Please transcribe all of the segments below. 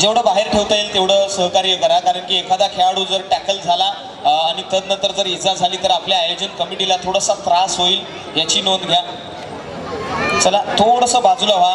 जेवढं बाहेर ठेवता येईल तेवढं सहकार्य करा. कारण की एखादा खेळाडू जर टॅकल झाला आणि तदनंतर जर इजा झाली तर आपल्या आयोजन कमिटीला थोडासा त्रास होईल याची नोंद घ्या. चला थोडंसं बाजूला व्हा.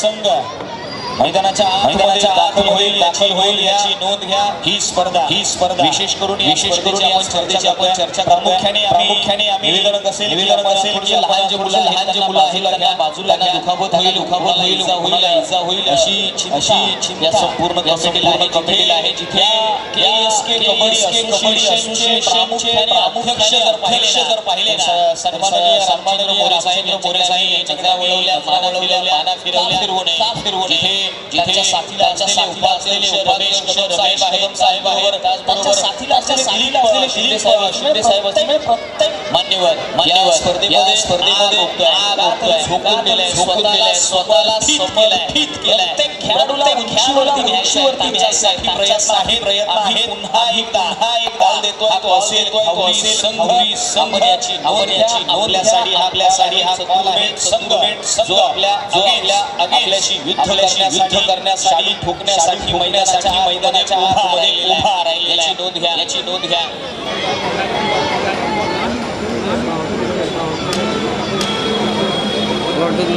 संघ. मैदानाच्या मैदानाच्या दाखल होईल दाखल होईल याची नोंद घ्या. ही स्पर्धा. ही स्पर्धा. विशेष करून विशेष करून या स्पर्धेची आपण चर्चा प्रामुख्याने प्रामुख्याने आम्ही निवेदन असेल निवेदन असेल की लहान जे मुलं लहान जे मुलं आहेत त्यांना बाजूला दुखापत होईल दुखापत होईल होईल इजा होईल. अशी अशी या संपूर्ण कमिटीला आहे कमिटीला आहे जिथे केएसके कबड्डी असोसिएशनचे प्रामुख्याने पाहिले जर पाहिले सन्माननीय सन्माननीय मोरे साहेब मोरे साहेब यांच्याकडे वळवल्या माना फिरवल्या माना फिरवल्या फिरवू नये का फिरवू नये जिथे साथीला असलेले साथीला असलेले कदम साहेब आहेत साहेब आहेत. त्याचबरोबर साथीला असलेले साथीला असलेले शिंदे साहेब असतील. प्रत्येक मान्यवर मान्यवर. स्पर्धेमध्ये स्पर्धेमध्ये झोकून गेलाय गेलाय स्वतःला समर्पित केलाय प्रत्येक खेळाडूला उंचीवरती न्यायसाठी न्यायसाठी प्रयत्न आहे. प्रयत्न आहे. पुन्हा एकदा हा एक बॉल देतोय तो असेल तो असेल. संघ संघ याची नोंद याची आपल्यासाठी आपल्यासाठी हा बॉल आहे संघ जो आपल्या जो आपल्या आपल्याशी युद्ध करण्यासाठी करण्यासाठी ठोकण्यासाठी मैदानाच्या मैदानाच्या आतमध्ये उभा राहिलेला याची नोंद घ्या. याची नोंद घ्या.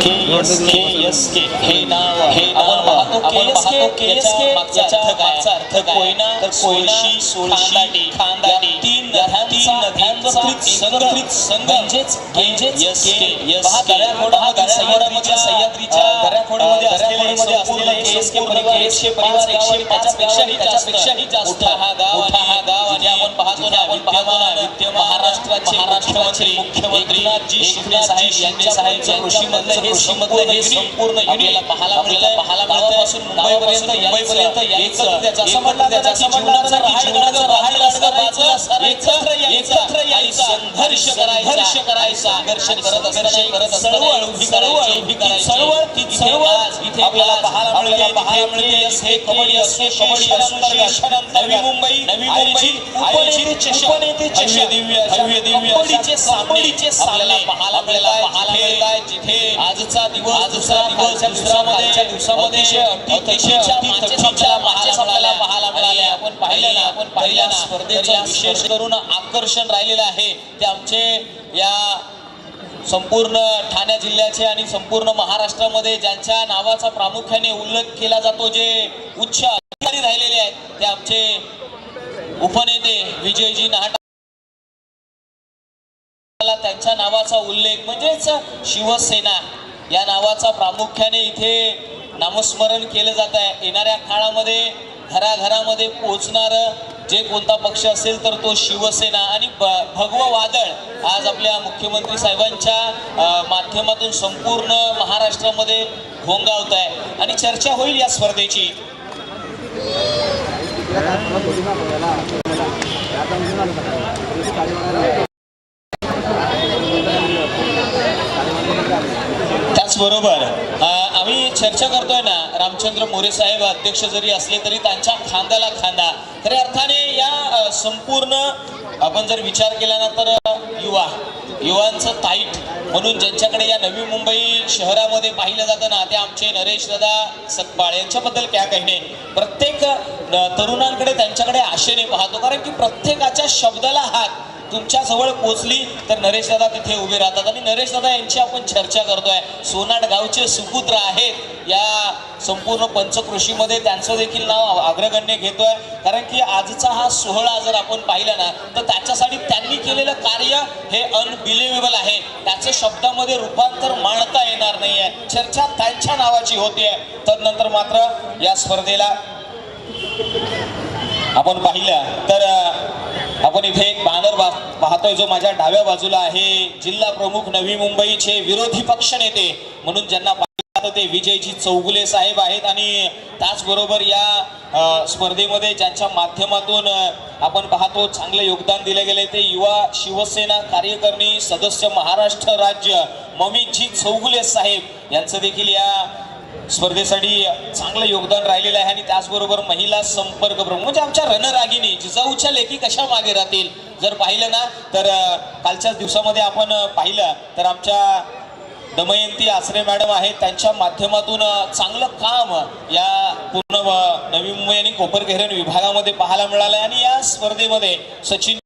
KSK हे नाव हे नाव आपण पाहतो KSK याचा मागचा अर्थ काय? कोयना कोयशी सोळशी खांदाडी तीन नद्यांचा एकत्रित एकत्रित संघ म्हणजेच म्हणजेच SK SK दर्याखोडामध्ये सह्याद्रीच्या सह्याद्रीच्या दर्याखोडामध्ये असलेले असलेले KSK परिवार एकशे परिवार एकशे त्याच्यापेक्षाही त्याच्यापेक्षाही जास्त. हा गाव मोठा हा गाव आणि आपण पाहतो ना आपण पाहतो ना विद्य महाराष्ट्राचे महाराष्ट्राचे मुख्यमंत्री एकनाथजी शिंदे साहेब शिंदे साहेब कृषीमधलं हे संपूर्ण हे संपूर्ण आपल्याला पाहायला मिळतं पाहायला गावापासून मुंबईपर्यंत त्याचा त्याचा जीवनाचं राहायला एकत्र यायचं एकत्र यायचं संघर्ष करायचा संघर्ष करायचा संघर्ष करत असताना करत चळवळ उभी करायची उभी करायची. चळवळ ती चळवळ इथे आपल्याला पाहायला मिळते पाहायला मिळते हे कबड्डी कबड्डी असोसिएशन नवी मुंबई नवी मुंबई आयोजित चषक उपनेते चषक दिव्य दिव्य दिव्य कबड्डीचे कबड्डीचे आपल्याला पाहायला आपल्याला पाहायला मिळताय जिथे आजचा दिवस आजचा दिवस दिवसामध्ये दिवसामध्ये अतिशय अतिशय आपल्याला पाहायला आपण पाहिलं ना आपण पाहिलं ना स्पर्धेचं विशेष करून आकर्षण राहिलेलं आहे ते आमचे या संपूर्ण ठाणे जिल्ह्याचे आणि संपूर्ण महाराष्ट्रामध्ये ज्यांच्या नावाचा प्रामुख्याने उल्लेख केला जातो जे उच्च अधिकारी राहिलेले आहेत ते आमचे उपनेते विजयजी नाहटा त्यांच्या नावाचा उल्लेख म्हणजेच शिवसेना या नावाचा प्रामुख्याने इथे नामस्मरण केलं जात आहे. येणाऱ्या काळामध्ये घराघरामध्ये पोहोचणार जे कोणता पक्ष असेल तर तो शिवसेना आणि भगवं वादळ आज आपल्या मुख्यमंत्री साहेबांच्या माध्यमातून संपूर्ण महाराष्ट्रामध्ये घोंगावत आहे आणि चर्चा होईल या स्पर्धेची. त्याचबरोबर आम्ही चर्चा करतोय ना रामचंद्र मोरे साहेब अध्यक्ष जरी असले तरी त्यांच्या खांद्याला खांदा. खऱ्या अर्थाने या संपूर्ण आपण जर विचार केला ना तर युवा. युवांचं ताईट म्हणून ज्यांच्याकडे या नवी मुंबई शहरामध्ये पाहिलं जातं ना ते आमचे नरेश दादा सकपाळ यांच्याबद्दल काय कहणे प्रत्येक तरुणांकडे त्यांच्याकडे आशेने पाहतो. कारण की प्रत्येकाच्या शब्दाला हात तुमच्या जवळ पोचली तर नरेश दादा तिथे उभे राहतात. आणि नरेश दादा यांची आपण चर्चा करतोय. सोनाट गावचे सुपुत्र आहेत. या संपूर्ण पंचकृषीमध्ये त्यांचं देखील नाव अग्रगण्य घेतोय. कारण की आजचा हा सोहळा जर आपण पाहिला ना तर त्याच्यासाठी त्यांनी केलेलं कार्य हे अनबिलिव्हेबल आहे. त्याचं शब्दामध्ये रूपांतर मांडता येणार नाहीये. चर्चा त्यांच्या नावाची होतीये. तर नंतर मात्र या स्पर्धेला आपण पाहिलं तर आपण इथे एक पाहतोय जो माझ्या डाव्या बाजूला आहे जिल्हा प्रमुख नवी मुंबईचे विरोधी पक्ष नेते. म्हणून ज्यांना पाहिलं जातं ते विजयजी चौगुले साहेब आहेत आणि त्याचबरोबर या स्पर्धेमध्ये ज्यांच्या माध्यमातून आपण पाहतो चांगले योगदान दिले गेले ते युवा शिवसेना कार्यकारिणी सदस्य महाराष्ट्र राज्य ममीजी चौगुले साहेब यांचं देखील या स्पर्धेसाठी चांगलं योगदान राहिलेलं आहे आणि त्याचबरोबर महिला संपर्क प्रमुख म्हणजे आमच्या रणरागिनी जिजाऊच्या लेखी कशा मागे राहतील जर पाहिलं ना तर कालच्याच दिवसामध्ये आपण पाहिलं तर आमच्या दमयंती आसरे मॅडम आहेत. त्यांच्या माध्यमातून चांगलं काम या पूर्ण नवी मुंबई आणि कोपरखेरण विभागामध्ये पाहायला मिळालं आणि या स्पर्धेमध्ये सचिन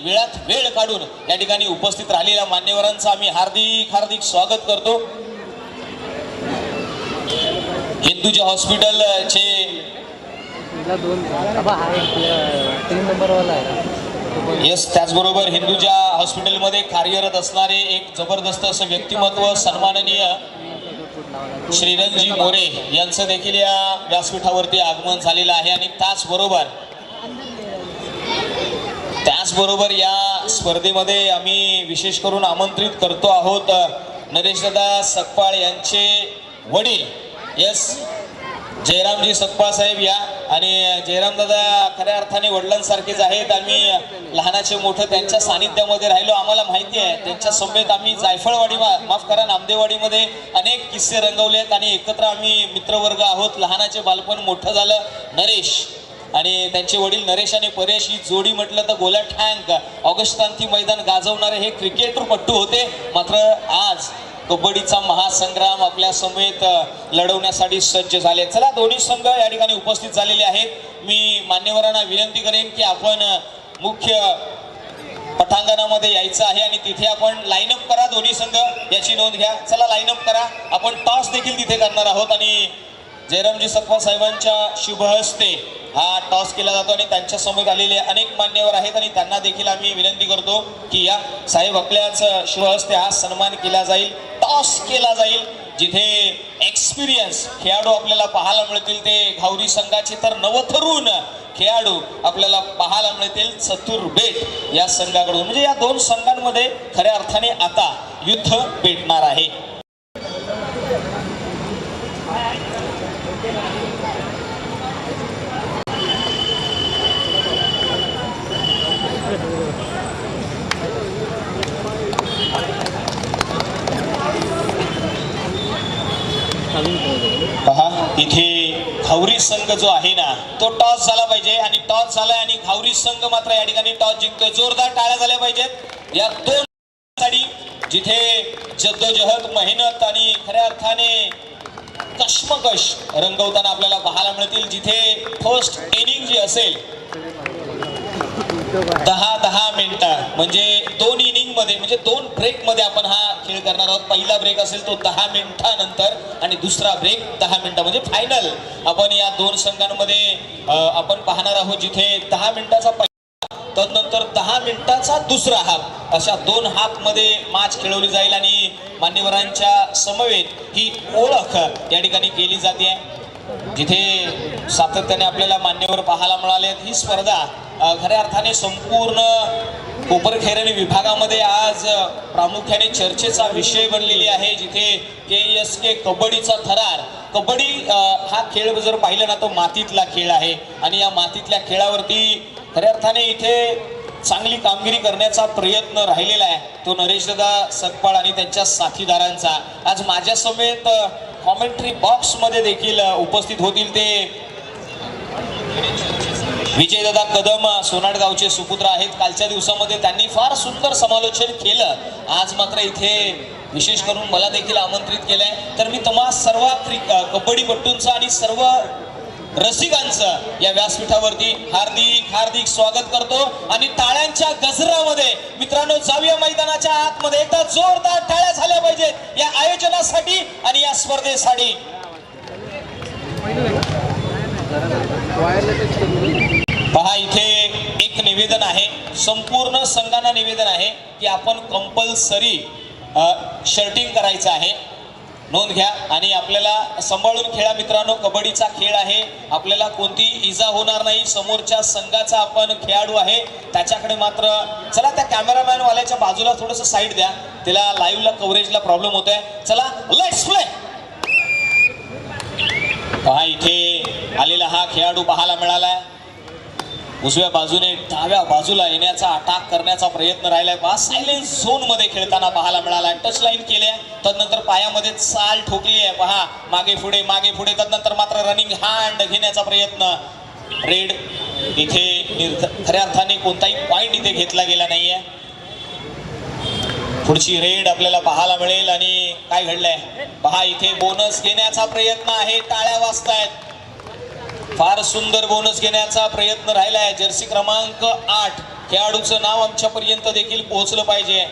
वेळात वेळ काढून या ठिकाणी उपस्थित राहिलेल्या मान्यवरांचं आम्ही हार्दिक हार्दिक स्वागत करतो. हिंदूच्या हॉस्पिटल चे येस त्याचबरोबर हिंदूच्या हॉस्पिटलमध्ये कार्यरत असणारे एक जबरदस्त असं व्यक्तिमत्व सन्माननीय श्रीरंजी मोरे यांचं देखील या व्यासपीठावरती आगमन झालेलं आहे. आणि त्याचबरोबर त्याचबरोबर या स्पर्धेमध्ये आम्ही विशेष करून आमंत्रित करतो आहोत नरेशदादा सकपाळ यांचे वडील. यस जयरामजी सकपाळ साहेब या. आणि जयरामदादा खऱ्या अर्थाने वडिलांसारखेच आहेत. आम्ही लहानाचे मोठं त्यांच्या सानिध्यामध्ये राहिलो. आम्हाला माहिती आहे त्यांच्या समेत आम्ही जायफळवाडी मा- माफ करा नामदेवाडीमध्ये अनेक किस्से रंगवले आहेत आणि एकत्र आम्ही मित्रवर्ग आहोत. लहानाचे बालपण मोठं झालं. नरेश आणि त्यांचे वडील नरेश आणि परेश ही जोडी म्हटलं तर गोला ठँक ऑगस्टांती मैदान गाजवणारे हे क्रिकेटपट्टू होते. मात्र आज कबड्डीचा महासंग्राम आपल्या समेत लढवण्यासाठी सज्ज झाले. चला दोन्ही संघ या ठिकाणी उपस्थित झालेले आहेत. मी मान्यवरांना विनंती करेन की आपण मुख्य पटांगणामध्ये यायचं आहे आणि तिथे आपण लाईनअप करा दोन्ही संघ. याची नोंद घ्या. चला लाईनअप करा. आपण टॉस देखील तिथे करणार आहोत आणि जयरामजी सकवा साहेबांच्या शुभ हस्ते हा टॉस केला जातो आणि त्यांच्यासमोर आलेले अनेक मान्यवर आहेत आणि त्यांना देखील आम्ही विनंती करतो की या साहेब आपल्याच शुभ हस्ते हा सन्मान केला जाईल टॉस केला जाईल. जिथे एक्सपिरियन्स खेळाडू आपल्याला पाहायला मिळतील ते घावरी संघाचे तर नवथरून खेळाडू आपल्याला पाहायला मिळतील. चतुर बेट या संघाकडून. म्हणजे या दोन संघांमध्ये खऱ्या अर्थाने आता युद्ध पेटणार आहे पहा इथे घावरी संघ जो आहे ना तो टॉस झाला पाहिजे आणि टॉस झालाय आणि घावरी संघ मात्र या ठिकाणी टॉस जिंकतोय. जोरदार टाळ्या झाल्या पाहिजेत. या दोन साठी जिथे जद्दोजहद मेहनत आणि खऱ्या अर्थाने कश्मकश रंगवताना आपल्याला पाहायला मिळतील. जिथे फर्स्ट इनिंग जी असेल दहा दहा मिनिटं म्हणजे दोन इनिंगमध्ये म्हणजे दोन ब्रेकमध्ये आपण हा खेळ करणार आहोत. पहिला ब्रेक असेल तो दहा मिनिटानंतर आणि दुसरा ब्रेक दहा मिनिटं म्हणजे फायनल आपण या दोन संघांमध्ये आपण पाहणार आहोत जिथे दहा मिनिटाचा पहिला तदनंतर दहा मिनिटाचा दुसरा हाफ अशा दोन हाफमध्ये मॅच खेळवली जाईल आणि मान्यवरांच्या समवेत ही ओळख या ठिकाणी केली जाते. जिथे सातत्याने आपल्याला मान्यवर पाहायला मिळाले ही स्पर्धा खऱ्या अर्थाने संपूर्ण कोपरखैरणी विभागामध्ये आज प्रामुख्याने चर्चेचा विषय बनलेली आहे जिथे के एस के कबड्डीचा थरार. कबड्डी हा खेळ जर पाहिलं ना तो मातीतला खेळ आहे. आणि या मातीतल्या खेळावरती खऱ्या अर्थाने इथे चांगली कामगिरी करण्याचा प्रयत्न राहिलेला आहे. तो नरेशदादा सकपाळ आणि त्यांच्या साथीदारांचा. आज माझ्या समेत कॉमेंट्री बॉक्समध्ये देखील उपस्थित होतील ते विजयदादा कदम सोनाड गावचे सुपुत्र आहेत. कालच्या दिवसामध्ये त्यांनी फार सुंदर समालोचन केलं. आज मात्र इथे विशेष करून मला देखील आमंत्रित केलंय. तर मी तुम्हा सर्व कबड्डीपट्टूंचं आणि सर्व रसिकांचं या व्यासपीठावरती हार्दिक हार्दिक स्वागत करतो. आणि टाळ्यांच्या गजरामध्ये मित्रांनो जाऊया मैदानाच्या आतमध्ये एकदा जोरदार टाळ्या झाल्या पाहिजेत. या आयोजनासाठी आणि या स्पर्धेसाठी. पहा इथे एक निवेदन आहे. संपूर्ण संघांना निवेदन आहे की आपण कंपल्सरी शर्टिंग करायचं आहे. नोंद घ्या. आणि आपल्याला सांभाळून खेळा मित्रांनो. कबड्डीचा खेळ आहे. आपल्याला कोणती इजा होणार नाही. समोरच्या संघाचा आपण खेळाडू आहे. त्याच्याकडे मात्र चला त्या कॅमेरामॅन वाल्याच्या बाजूला थोडंसं साईड द्या. त्याला लाईव्हला कव्हरेजला प्रॉब्लेम होत आहे चला लेट्स प्ले पहा इथे आलेला हा खेळाडू पाहायला आहे उजव्या बाजूने डाव्या बाजूला येण्याचा अटॅक करण्याचा प्रयत्न राहिलाय. बा सायलेन्स झोनमध्ये खेळताना पाहायला मिळाला टच लाईन केल्या तदनंतर पायामध्ये चाल ठोकली आहे. पहा मागे पुढे मागे पुढे. तदनंतर मात्र रनिंग हँड घेण्याचा प्रयत्न. रेड इथे खऱ्या अर्थाने कोणताही पॉइंट इथे घेतला गेला नाहीये. पुढची रेड आपल्याला पाहायला मिळेल. आणि काय घडलंय? पहा इथे बोनस घेण्याचा प्रयत्न आहे. टाळ्या वाजतायत. फार सुंदर बोनस घेण्याचा प्रयत्न राहिला आहे जर्सी क्रमांक आठ. खेळाडूचं नाव आमच्यापर्यंत देखील पोहोचलं पाहिजे.